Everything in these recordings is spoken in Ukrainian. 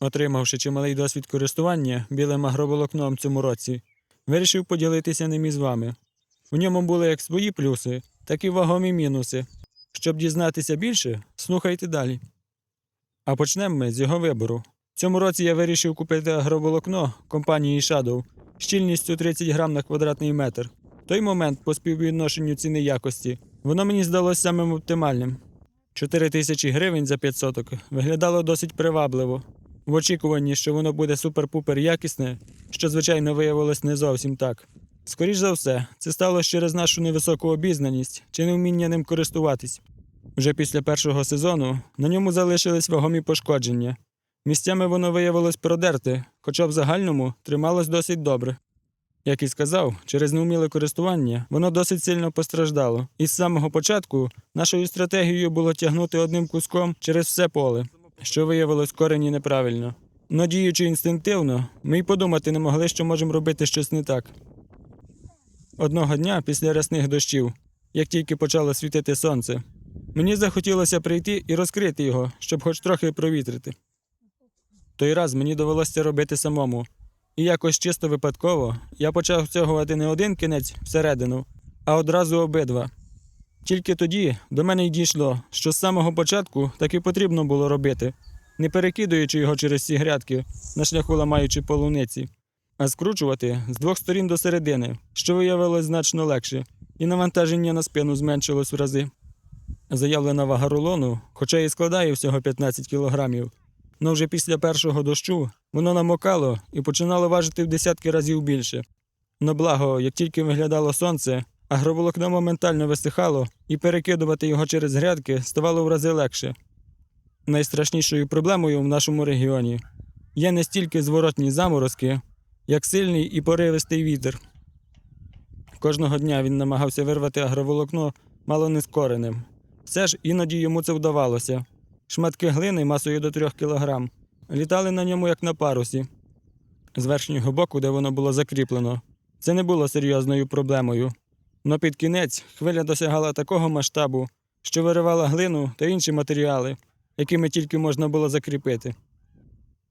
Отримавши чималий досвід користування білим агроволокном цьому році, вирішив поділитися ним із вами. В ньому були як свої плюси, так і вагомі мінуси. Щоб дізнатися більше, слухайте далі. А почнемо ми з його вибору. Цьому році я вирішив купити агроволокно компанії Shadow щільністю 30 грам на квадратний метр. В той момент по співвідношенню ціни якості воно мені здалося самим оптимальним. 4 тисячі гривень за 5 соток виглядало досить привабливо. В очікуванні, що воно буде супер-пупер якісне, що звичайно виявилось не зовсім так. Скоріш за все, це сталося через нашу невисоку обізнаність чи невміння ним користуватись. Вже після першого сезону на ньому залишились вагомі пошкодження. Місцями воно виявилось продерте, хоча в загальному трималось досить добре. Як і сказав, через неуміле користування воно досить сильно постраждало, і з самого початку нашою стратегією було тягнути одним куском через все поле, що виявилось корені неправильно. Но діючи інстинктивно, ми й подумати не могли, що можемо робити щось не так. Одного дня після рясних дощів, як тільки почало світити сонце, мені захотілося прийти і розкрити його, щоб хоч трохи провітрити. Той раз мені довелося робити самому, і якось чисто випадково я почав втягувати не один кінець всередину, а одразу обидва. Тільки тоді до мене й дійшло, що з самого початку так і потрібно було робити, не перекидуючи його через ці грядки, на шляху ламаючи полуниці, а скручувати з двох сторін до середини, що виявилось значно легше, і навантаження на спину зменшилось в рази. Заявлена вага рулону, хоча і складає всього 15 кілограмів, но вже після першого дощу воно намокало і починало важити в десятки разів більше. Но благо, як тільки виглядало сонце, агроволокно моментально висихало, і перекидувати його через грядки ставало в рази легше. Найстрашнішою проблемою в нашому регіоні є не стільки зворотні заморозки, як сильний і поривистий вітер. Кожного дня він намагався вирвати агроволокно мало не скореним. Все ж іноді йому це вдавалося. Шматки глини масою до 3 кг літали на ньому як на парусі. З верхнього боку, де воно було закріплено, це не було серйозною проблемою. Но під кінець хвиля досягала такого масштабу, що виривала глину та інші матеріали, якими тільки можна було закріпити.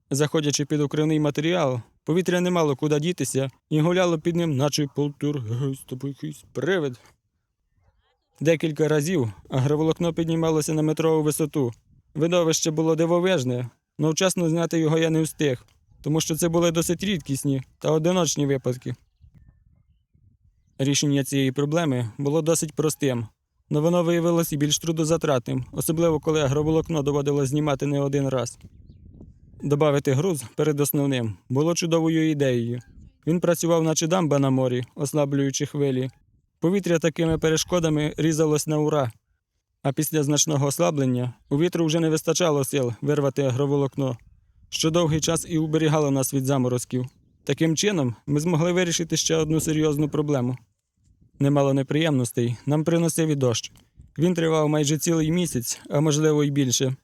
Заходячи під укривний матеріал, повітря не мало куди дітися і гуляло під ним, наче якийсь привид. Декілька разів агроволокно піднімалося на метрову висоту. Видовище було дивовижне, але вчасно зняти його я не встиг, тому що це були досить рідкісні та одиночні випадки. Рішення цієї проблеми було досить простим, але воно виявилось і більш трудозатратним, особливо коли агроволокно доводилось знімати не один раз. Добавити груз перед основним було чудовою ідеєю. Він працював, наче дамба на морі, ослаблюючи хвилі. Повітря такими перешкодами різалось на ура. А після значного ослаблення у вітру вже не вистачало сил вирвати агроволокно, що довгий час і уберігало нас від заморозків. Таким чином, ми змогли вирішити ще одну серйозну проблему. Немало неприємностей нам приносив і дощ. Він тривав майже цілий місяць, а можливо й більше.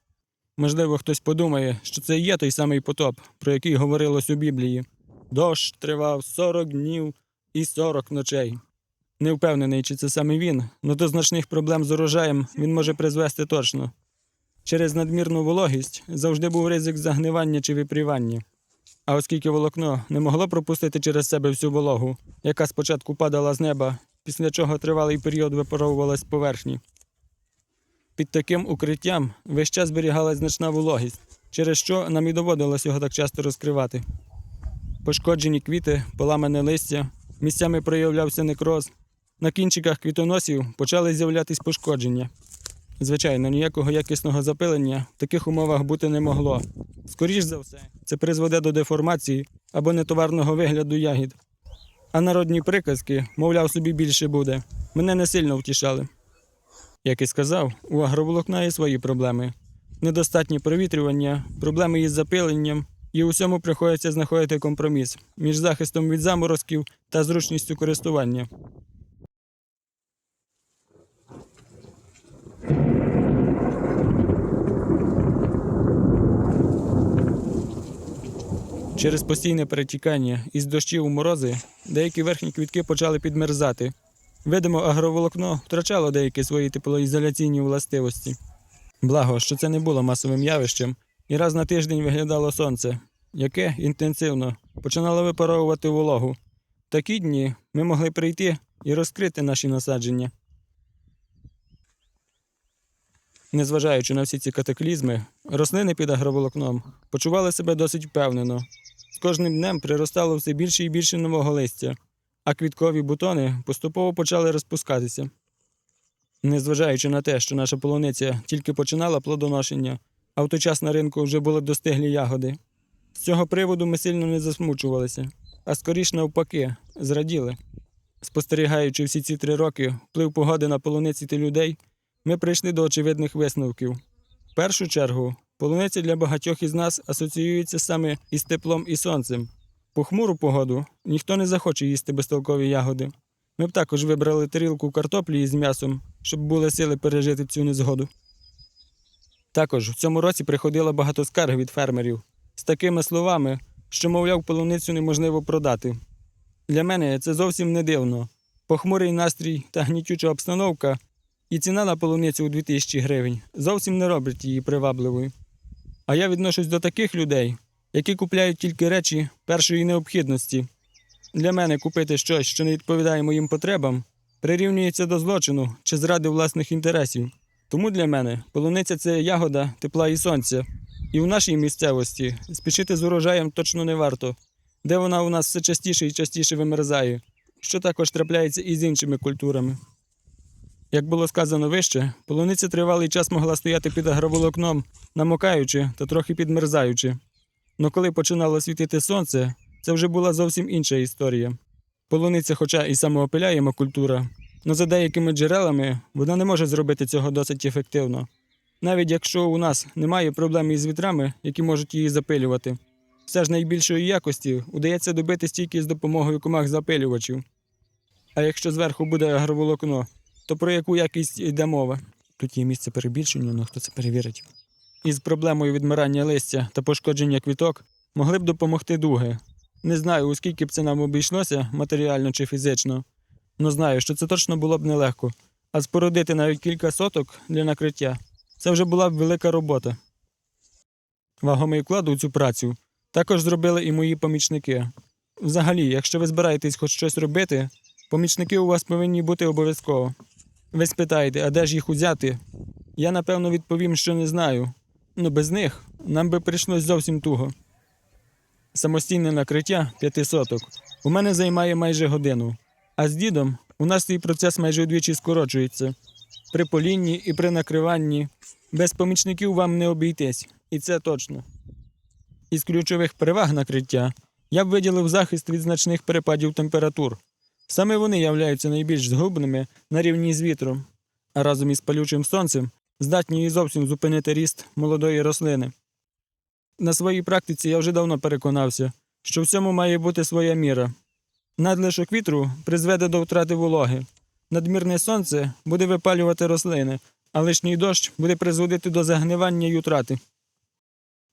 Можливо, хтось подумає, що це і є той самий потоп, про який говорилось у Біблії. Дощ тривав 40 днів і 40 ночей. Не впевнений, чи це саме він, але до значних проблем з урожаєм він може призвести точно. Через надмірну вологість завжди був ризик загнивання чи випрівання. А оскільки волокно не могло пропустити через себе всю вологу, яка спочатку падала з неба, після чого тривалий період випаровувалась поверхні. Під таким укриттям весь час зберігалась значна вологість, через що нам і доводилось його так часто розкривати. Пошкоджені квіти, поламане листя, місцями проявлявся некроз. На кінчиках квітоносів почали з'являтись пошкодження. Звичайно, ніякого якісного запилення в таких умовах бути не могло. Скоріш за все, це призведе до деформації або нетоварного вигляду ягід. А народні приказки, мовляв, собі більше буде, мене не сильно втішали. Як і сказав, у агроволокна є свої проблеми: Недостатні провітрювання, проблеми із запиленням, і у всьому приходиться знаходити компроміс між захистом від заморозків та зручністю користування. Через постійне перетікання із дощів у морози деякі верхні квітки почали підмерзати. Видимо, агроволокно втрачало деякі свої теплоізоляційні властивості. Благо, що це не було масовим явищем, і раз на тиждень виглядало сонце, яке інтенсивно починало випаровувати вологу. В такі дні ми могли прийти і розкрити наші насадження. Незважаючи на всі ці катаклізми, рослини під агроволокном почували себе досить впевнено. Кожним днем приростало все більше і більше нового листя, а квіткові бутони поступово почали розпускатися. Незважаючи на те, що наша полуниця тільки починала плодоношення, а в той час на ринку вже були достиглі ягоди. З цього приводу ми сильно не засмучувалися, а скоріш навпаки, зраділи. Спостерігаючи всі ці три роки вплив погоди на полуниці та людей, ми прийшли до очевидних висновків. В першу чергу, полуниця для багатьох із нас асоціюється саме із теплом і сонцем. По хмуру погоду ніхто не захоче їсти безтолкові ягоди. Ми б також вибрали тарілку картоплі із м'ясом, щоб були сили пережити цю незгоду. Також в цьому році приходило багато скарг від фермерів з такими словами, що, мовляв, полуницю неможливо продати. Для мене це зовсім не дивно. Похмурий настрій та гнітюча обстановка і ціна на полуницю у 2000 гривень зовсім не роблять її привабливою. А я відношусь до таких людей, які купляють тільки речі першої необхідності. Для мене купити щось, що не відповідає моїм потребам, прирівнюється до злочину чи зради власних інтересів. Тому для мене полуниця це ягода тепла і сонця. І в нашій місцевості спішити з урожаєм точно не варто, де вона у нас все частіше і частіше вимерзає, що також трапляється і з іншими культурами. Як було сказано вище, полуниця тривалий час могла стояти під агроволокном, намокаючи та трохи підмерзаючи. Но коли починало світити сонце, це вже була зовсім інша історія. Полуниця, хоча і самоопиляєма культура, але за деякими джерелами вона не може зробити цього досить ефективно. Навіть якщо у нас немає проблем із вітрами, які можуть її запилювати, все ж найбільшої якості удається добитись тільки з допомогою комах запилювачів. А якщо зверху буде агроволокно, то про яку якість йде мова? Тут є місце перебільшення, але хто це перевірить. Із проблемою відмирання листя та пошкодження квіток могли б допомогти дуги. Не знаю, у б це нам обійшлося, матеріально чи фізично, але знаю, що це точно було б нелегко, а спорудити навіть кілька соток для накриття це вже була б велика робота. Вагомий вклад у цю працю також зробили і мої помічники. Взагалі, якщо ви збираєтесь хоч щось робити, помічники у вас повинні бути обов'язково. Ви спитаєте, а де ж їх узяти? Я напевно відповім, що не знаю. Ну без них нам би прийшлось зовсім туго. Самостійне накриття п'яти соток у мене займає майже годину, а з дідом у нас цей процес майже вдвічі скорочується. При полінні і при накриванні без помічників вам не обійтись, і це точно. Із ключових переваг накриття я б виділив захист від значних перепадів температур. Саме вони являються найбільш згубними на рівні з вітром, а разом із палючим сонцем здатні і зовсім зупинити ріст молодої рослини. На своїй практиці я вже давно переконався, що в цьому має бути своя міра. Надлишок вітру призведе до втрати вологи. Надмірне сонце буде випалювати рослини, а лишній дощ буде призводити до загнивання й утрати.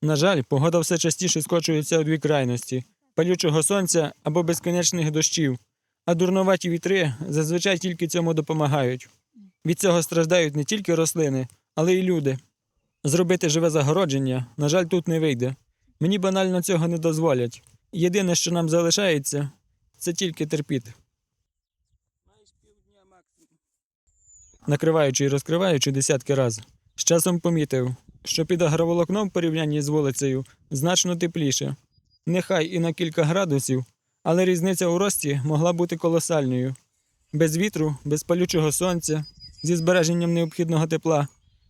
На жаль, погода все частіше скочується у дві крайності палючого сонця або безконечних дощів, а дурноваті вітри зазвичай тільки цьому допомагають. Від цього страждають не тільки рослини, але й люди. Зробити живе загородження, на жаль, тут не вийде. Мені банально цього не дозволять. Єдине, що нам залишається, це тільки терпіти. Накриваючи і розкриваючи десятки разів, з часом помітив, що під агроволокном в порівнянні з вулицею значно тепліше. Нехай і на кілька градусів, але різниця у рості могла бути колосальною. Без вітру, без палючого сонця, зі збереженням необхідного тепла.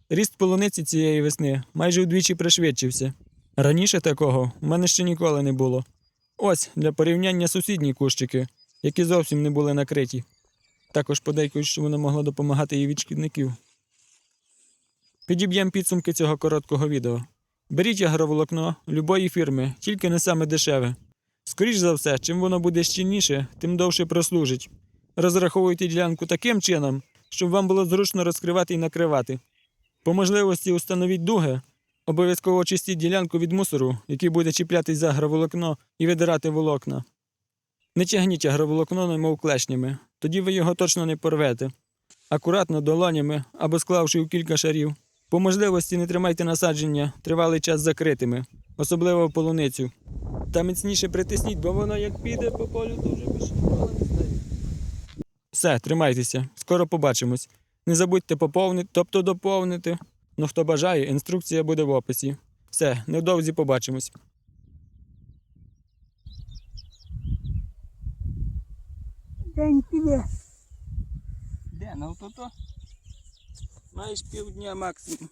Ріст полуниці цієї весни майже вдвічі пришвидшився. Раніше такого в мене ще ніколи не було. Ось для порівняння сусідні кущики, які зовсім не були накриті. Також подейкують, що вона могла допомагати і від шкідників. Підіб'ємо підсумки цього короткого відео. Беріть агроволокно любої фірми, тільки не саме дешеве. Скоріш за все, чим воно буде щільніше, тим довше прослужить. Розраховуйте ділянку таким чином, щоб вам було зручно розкривати і накривати. По можливості установіть дуги, обов'язково очистіть ділянку від мусору, який буде чіплятись за агроволокно і видирати волокна. Не тягніть агроволокно, немов клешнями, тоді ви його точно не порвете. Акуратно долонями або склавши у кілька шарів, По можливості не тримайте насадження тривалий час закритими, особливо в полуницю. Та міцніше притисніть, бо воно як піде по полю, то вже стає. Все, тримайтеся, скоро побачимось. Не забудьте поповнити, тобто доповнити. Ну хто бажає, інструкція буде в описі. Все, невдовзі побачимось. День піде. Де, ну то то? Маєш півдня максимум.